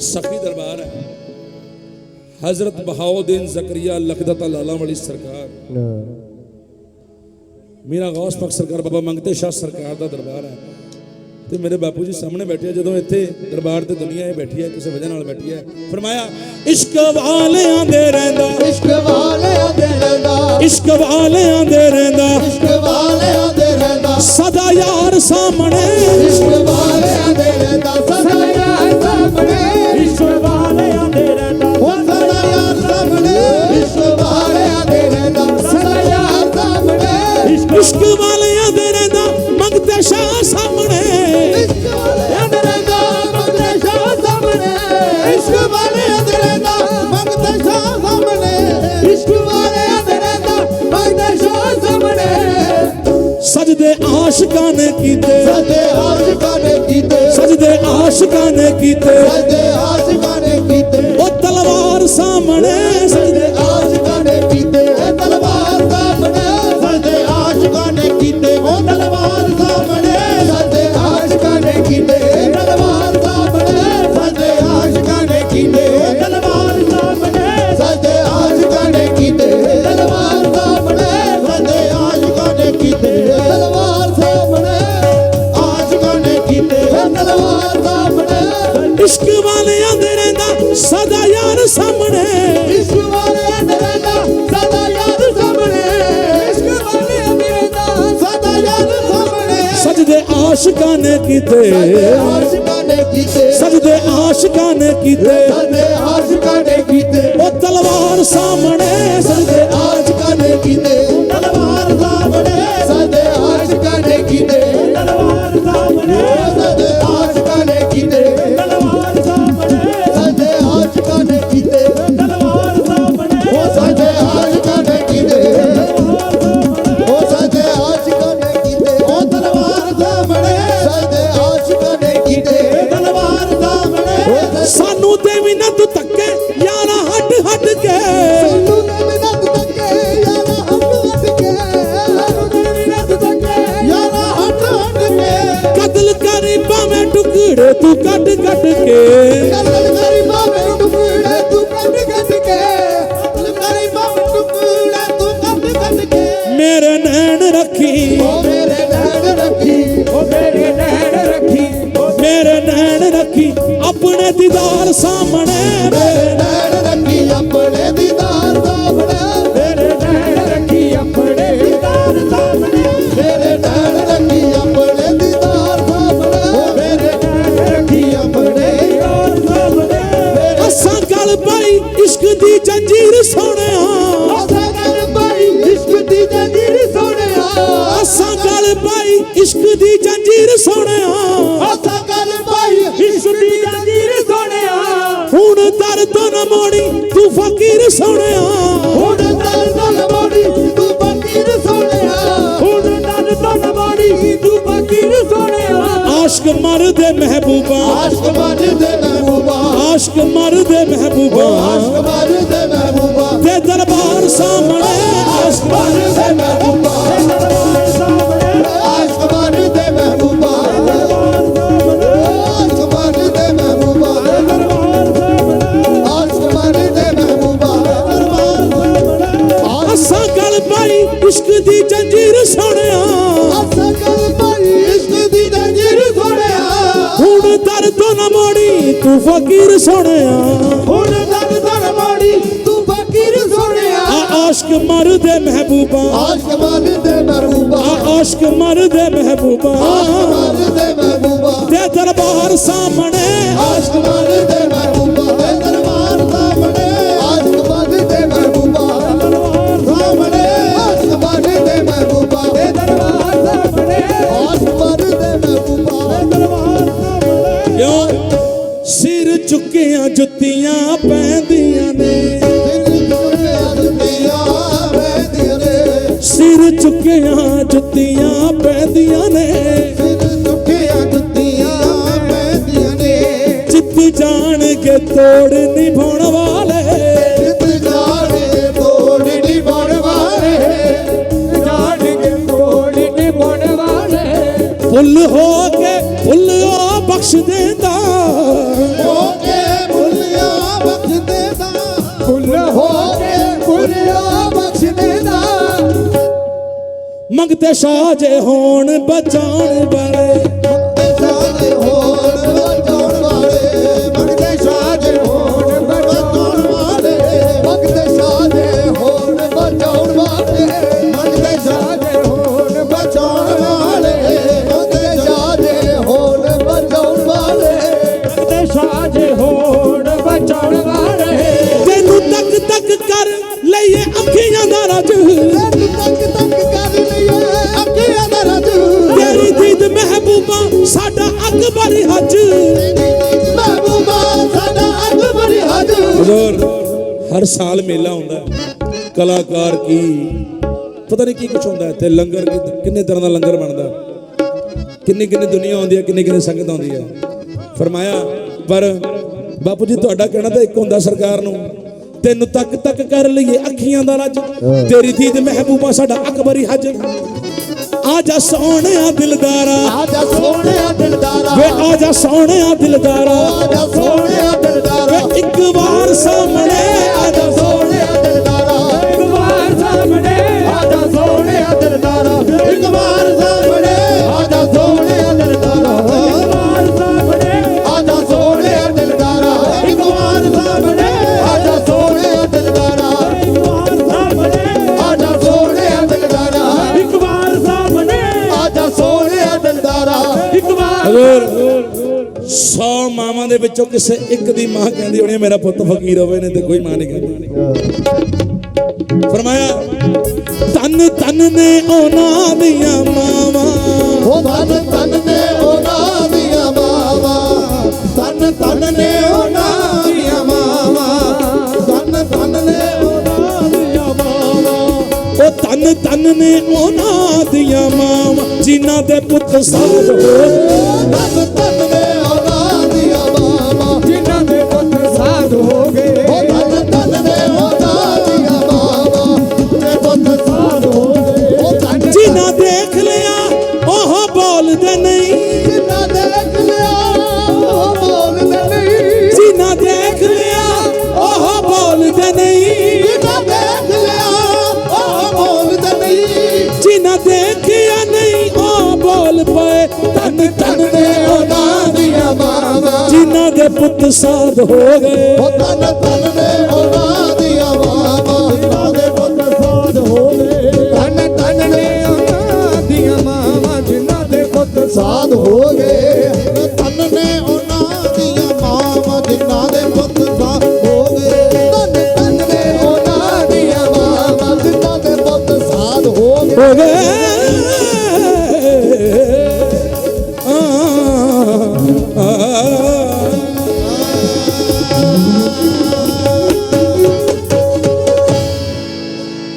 ਸਖੀ ਦਰਬਾਰ ਹੈ ਹਜ਼ਰਤ ਬਹਾਉਦੀਨ ਜ਼ਕਰੀਆ ਲਖਦਤ ਲਾਲਾ ਵਾਲੀ ਸਰਕਾਰ ਮੇਰਾ ਗੌਸ ਪਖ ਸਰਕਾਰ ਬਾਬਾ ਮੰਗਤੇ ਸ਼ਾਹ ਸਰਕਾਰ ਦਾ ਦਰਬਾਰ ਹੈ ਤੇ ਮੇਰੇ ਬਾਪੂ ਜੀ ਸਾਹਮਣੇ ਬੈਠੇ ਜਦੋਂ ਇੱਥੇ ਦਰਬਾਰ ਤੇ ਦੁਨੀਆ ਇਹ ਬੈਠੀ ਹੈ ਕਿਸੇ ਵਜ੍ਹਾ ਨਾਲ ਬੈਠੀ ਹੈ ਫਰਮਾਇਆ ਇਸ਼ਕ ਵਾਲਿਆਂ ਦੇ ਰਹਿੰਦਾ ਇਸ਼ਕ ਵਾਲਿਆਂ ਦੇ ਰਹਿੰਦਾ ਇਸ਼ਕ ਵਾਲਿਆਂ ਦੇ ਰਹਿੰਦਾ ਇਸ਼ਕ ਵਾਲਿਆਂ ਦੇ ਰਹਿੰਦਾ ਸਦਾ ਯਾਰ ਸਾਹਮਣੇ ਇਸ਼ਕ ਵਾਲਿਆਂ ਦੇ ਰਹਿੰਦਾ ਆਸ਼ਿਕਾਂ ਨੇ ਕੀਤੇ। ਸਦੇ ਆਸ਼ਿਕਾਂ ਨੇ ਕੀਤੇ। ਉਹ ਤਲਵਾਰ ਸਾਹਮਣੇ ਆਸ਼ਿਕਾਂ ਨੇ ਕੀਤੇ। ਆਸ਼ਿਕਾਂ ਨੇ ਕੀਤੇ ਸਜਦੇ ਆਸ਼ਿਕਾਂ ਨੇ ਕੀਤੇ। ਸਦੇ ਆਸ਼ਿਕਾਂ ਨੇ ਕੀਤੇ। ਉਹ ਤਲਵਾਰ ਸਾਹਮਣੇ ਤੂੰ ਕੱਟ ਕੱਟ ਕੇ। ਕਤਲ ਕਰੀ ਬਾਵੇਂ ਟੁਕੜੇ ਤੂੰ ਕੱਟ ਕੱਟ ਕੇ। ਕਤਲ ਕਰੀ ਬਾਵੇਂ ਟੁਕੜੇ ਤੂੰ ਕੱਟ ਕੱਟ ਕੇ। ਮੇਰੇ ਨੈਣ ਰੱਖੀ। ਉਹ ਮੇਰੇ ਨੈਣ ਰੱਖੀ ਉਹ ਮੇਰੇ ਨੈਣ ਰੱਖੀ। ਉਹ ਮੇਰੇ ਨੈਣ ਰੱਖੀ। ਆਪਣੇ ਦੀਦਾਰ ਸਾਹਮਣੇ ਇਸ਼ਕ ਦੀ ਜੰਜੀਰ ਸੋਹਣਿਆ ਆਸਾ ਕਰ ਪਾਈ ਇਸ਼ਕ ਦੀ ਜੰਜੀਰ ਸੋਹਣਿਆ ਹੁਣ ਦਰ ਤੋਂ ਨਾ ਮੋੜੀ ਤੂੰ ਫਕੀਰ ਸੋਹਣਿਆ ਹੁਣ ਦਲ ਦਲ ਮੋੜੀ ਤੂੰ ਫਕੀਰ ਸੋਹਣਿਆ ਹੁਣ ਦਨ ਤਨ ਮਾੜੀ ਤੂੰ ਫਕੀਰ ਸੋਹਣਿਆ ਆਸ਼ਕ ਮਰਦੇ ਮਹਿਬੂਬਾ। ਆਸ਼ਕ ਮਨ ਦੇ ਮਹਿਬੂਬਾ। ਆਸ਼ਕ ਮਰਦੇ ਮਹਿਬੂਬਾ। ਆਸ਼ਕ ਮਨ ਦੇ ਮਹਿਬੂਬਾ। ਤੇ ਦਰਬਾਰ ਸਾਹਮਣੇ ਆਸ਼ਕ ਮਨ ਦੇ ਮਹਿਬੂਬਾ। ਤੂੰ ਫਕੀਰ ਸੋਹਣਿਆ। ਹੁਣ ਦਲ ਦਲ ਮੋੜੀ ਤੂੰ ਫਕੀਰ ਸੋਹਣਿਆ। ਆ ਆਸ਼ਕ ਮਰਦੇ ਮਹਿਬੂਬਾ। ਆਸ਼ਕ ਮਨ ਦੇ ਮਹਿਬੂਬਾ। ਆ ਆਸ਼ਕ ਮਰਦੇ ਮਹਿਬੂਬਾ। ਆਸ਼ਕ ਮਨ ਦੇ ਮਹਿਬੂਬਾ। ਤੇ ਦਰਬਾਰ ਸਾਹਮਣੇ। ਆਸ਼ਕ ਮਨ ਦੇ ਮਹਿਬੂਬਾ ਜੁੱਤੀਆਂ ਪੈਂਦੀਆਂ ਨੇ। ਸਿਰ ਚੁੱਕਿਆਂ ਜੁੱਤੀਆਂ ਪੈਂਦੀਆਂ ਨੇ। ਚਿੱਤ ਜਾਣ ਕੇ ਤੋੜ ਨਿਭਾਉਣ ਵਾਲੇ। ਜਾਣ ਕੇ ਕੋੜੀ ਨਿਭਣ ਵਾਲੇ ਫੁੱਲ ਹੋ ਕੇ ਫੁੱਲ ਉਹ ਬਖਸ਼ ਦੇਂਦਾ। ਮੰਗਤੇ ਸਾਜੇ ਹੋਣ ਬਚਾਉਣ ਵਾਲੇ। ਸਾਜੇ ਹੋਣ ਬਚਾਉਣ ਵਾਲੇ ਮੰਗਦੇ ਸਾਜੇ ਹੋਣ ਬਚਾਉਣ ਵਾਲੇ ਮੰਗਦੇ ਸਾਜੇ ਹੋਣ ਬਚਾਉਣ ਵਾਲੇ ਮੰਗਦੇ ਸਾਜੇ ਹੋਣ ਬਚਾਉਣ ਵਾਲੇ ਮੰਗਦੇ ਸਾਜੇ ਹੋਣ ਬਚਾਉਣ ਵਾਲੇ। ਤੇ ਸਾਜੇ ਹੋਣ ਹਜ਼ੂਰ ਹਰ ਸਾਲ ਮੇਲਾ ਹੁੰਦਾ ਹੈ। ਕਲਾਕਾਰ ਕੀ ਪਤਾ ਨਹੀਂ ਕੀ ਕੁਝ ਹੁੰਦਾ ਤੇ ਲੰਗਰ ਕਿੰਨੇ ਤਰ੍ਹਾਂ ਦਾ ਲੰਗਰ ਬਣਦਾ ਕਿੰਨੀ ਕਿੰਨੀ ਦੁਨੀਆ ਆਉਂਦੀ ਹੈ ਕਿੰਨੀ ਕਿੰਨੀ ਸੰਗਤ ਆਉਂਦੀ ਹੈ। ਫਰਮਾਇਆ ਪਰ ਬਾਪੂ ਜੀ ਤੁਹਾਡਾ ਕਹਿਣਾ ਤਾਂ ਇੱਕ ਹੁੰਦਾ ਸਰਕਾਰ ਨੂੰ ਤੈਨੂੰ ਤੱਕ ਤੱਕ ਕਰ ਲਈਏ ਅੱਖੀਆਂ ਦਾ ਰੱਜ। ਤੇਰੀ ਦੀਦ ਮਹਿਬੂਬਾ ਸਾਡਾ ਅਕਬਰੀ ਹਜ। ਆ ਜਾ ਸੋਹਣਿਆ ਦਿਲਦਾਰਾ। ਆਜਾ ਸੋਹਣਿਆ ਦਿਲਦਾਰਾ। ਵੇ ਆ ਜਾ ਸੋਹਣਿਆ ਦਿਲਦਾਰਾ। ਆਜਾ ਸੋਹਣਿਆ ਦਿਲਦਾਰਾ। ਦੇ ਵਿੱਚੋਂ ਕਿਸੇ ਇੱਕ ਦੀ ਮਾਂ ਕਹਿੰਦੀ ਹੋਣੀ ਮੇਰਾ ਪੁੱਤ ਫਕੀਰ ਹੋਵੇ ਨੇ ਤੇ ਕੋਈ ਮਾਂ ਨਹੀਂ ਕਹਿੰਦੀ। ਫਰਮਾਇਆ ਤਨ ਤਨ ਨੇ ਉਹਨਾਂ ਦੀਆਂ ਮਾਵਾਂ। ਉਹ ਤਨ ਤਨ ਨੇ ਉਹਨਾਂ ਦੀਆਂ ਮਾਵਾਂ। ਤਨ ਤਨ ਨੇ ਉਹਨਾਂ ਦੀਆਂ ਮਾਵਾਂ। ਤਨ ਤਨ ਨੇ ਉਹਨਾਂ ਦੀਆਂ ਮਾਵਾਂ। ਉਹ ਤਨ ਤਨ ਨੇ ਉਹਨਾਂ ਦੀਆਂ ਮਾਵਾਂ ਜਿਨ੍ਹਾਂ ਦੇ ਪੁੱਤ ਸਾਧ ਹੋ ਤਨ ਤਨ ਤਨ ਨੇ ਉਹਨਾਂ ਦੀਆਂ ਮਾਵਾਂ। ਜਿਨ੍ਹਾਂ ਦੇ ਪੁੱਤ ਸਾਧ ਹੋ ਗਏ। ਉਹ ਤਨ ਤਨ ਨੇ ਉਹਨਾਂ ਦੀਆਂ ਮਾਵਾਂ। ਜਿਨ੍ਹਾਂ ਦੇ ਪੁੱਤ ਸਾਧ ਹੋ ਗਏ। ਤਨ ਤਨ ਨੇ ਉਹਨਾਂ ਦੀਆਂ ਮਾਵਾਂ। ਜਿਨ੍ਹਾਂ ਦੇ ਪੁੱਤ ਸਾਧ ਹੋ ਗਏ। ਤਨ ਨੇ ਉਹਨਾਂ ਦੀਆਂ ਮਾਵਾਂ। ਜਿਨ੍ਹਾਂ ਦੇ ਪੁੱਤ ਸਾਧ ਹੋ ਗਏ। ਤਨ ਤਨ ਨੇ ਉਹਨਾਂ ਦੀਆਂ ਮਾਵਾਂ। ਜਿਨ੍ਹਾਂ ਦੇ ਪੁੱਤ ਸਾਧ ਹੋ ਗਏ।